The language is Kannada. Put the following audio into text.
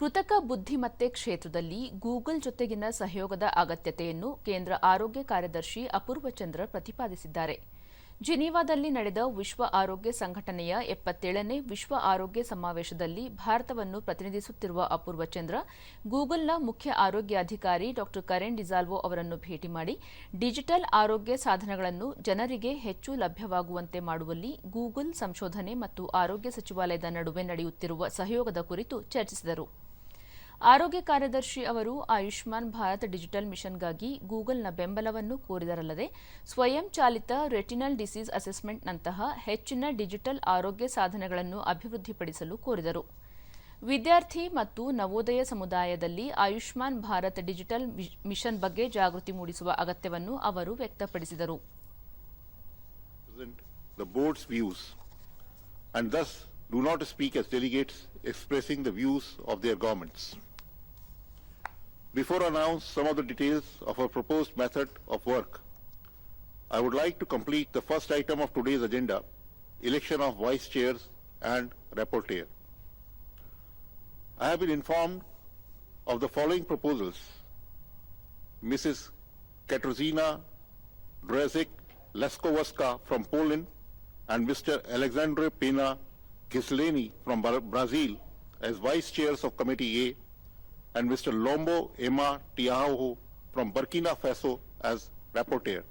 ಕೃತಕ ಬುದ್ಧಿಮತ್ತೆ ಕ್ಷೇತ್ರದಲ್ಲಿ ಗೂಗಲ್ ಜೊತೆಗಿನ ಸಹಯೋಗದ ಅಗತ್ಯತೆಯನ್ನು ಕೇಂದ್ರ ಆರೋಗ್ಯ ಕಾರ್ಯದರ್ಶಿ ಅಪೂರ್ವ ಚಂದ್ರ ಪ್ರತಿಪಾದಿಸಿದ್ದಾರೆ. ಜಿನೀವಾದಲ್ಲಿ ನಡೆದ ವಿಶ್ವ ಆರೋಗ್ಯ ಸಂಘಟನೆಯ ಎಪ್ಪತ್ತೇಳನೇ ವಿಶ್ವ ಆರೋಗ್ಯ ಸಮಾವೇಶದಲ್ಲಿ ಭಾರತವನ್ನು ಪ್ರತಿನಿಧಿಸುತ್ತಿರುವ ಅಪೂರ್ವ ಚಂದ್ರ, ಗೂಗಲ್ನ ಮುಖ್ಯ ಆರೋಗ್ಯಾಧಿಕಾರಿ ಡಾ. ಕರೆನ್ ಡಿಸಾಲ್ವೋ ಅವರನ್ನು ಭೇಟಿ ಮಾಡಿ ಡಿಜಿಟಲ್ ಆರೋಗ್ಯ ಸಾಧನಗಳನ್ನು ಜನರಿಗೆ ಹೆಚ್ಚು ಲಭ್ಯವಾಗುವಂತೆ ಮಾಡುವಲ್ಲಿ ಗೂಗಲ್ ಸಂಶೋಧನೆ ಮತ್ತು ಆರೋಗ್ಯ ಸಚಿವಾಲಯದ ನಡುವೆ ನಡೆಯುತ್ತಿರುವ ಸಹಯೋಗದ ಕುರಿತು ಚರ್ಚಿಸಿದರು. ಆರೋಗ್ಯ ಕಾರ್ಯದರ್ಶಿ ಅವರು ಆಯುಷ್ಮಾನ್ ಭಾರತ್ ಡಿಜಿಟಲ್ ಮಿಷನ್ಗಾಗಿ ಗೂಗಲ್ನ ಬೆಂಬಲವನ್ನು ಕೋರಿದರಲ್ಲದೆ ಸ್ವಯಂ ಚಾಲಿತ ರೆಟಿನಲ್ ಡಿಸೀಸ್ ಅಸೆಸ್ಮೆಂಟ್ನಂತಹ ಹೆಚ್ಚಿನ ಡಿಜಿಟಲ್ ಆರೋಗ್ಯ ಸಾಧನಗಳನ್ನು ಅಭಿವೃದ್ಧಿಪಡಿಸಲು ಕೋರಿದರು ವಿದ್ಯಾರ್ಥಿ ಮತ್ತು ನವೋದಯ ಸಮುದಾಯದಲ್ಲಿ ಆಯುಷ್ಮಾನ್ ಭಾರತ್ ಡಿಜಿಟಲ್ ಮಿಷನ್ ಬಗ್ಗೆ ಜಾಗೃತಿ ಮೂಡಿಸುವ ಅಗತ್ಯವನ್ನು ಅವರು ವ್ಯಕ್ತಪಡಿಸಿದರು do not speak as delegates expressing the views of their governments. Before I announce some of the details of our proposed method of work, I would like to complete the first item of today's agenda, election of vice chairs and rapporteur. I have been informed of the following proposals. Mrs. Katarzyna Drezik Leskowska from Poland and Mr. Alexandre Pena Gisleni from Brazil as vice chairs of Committee A and Mr. Lombo Emma Tiaho from Burkina Faso as rapporteur.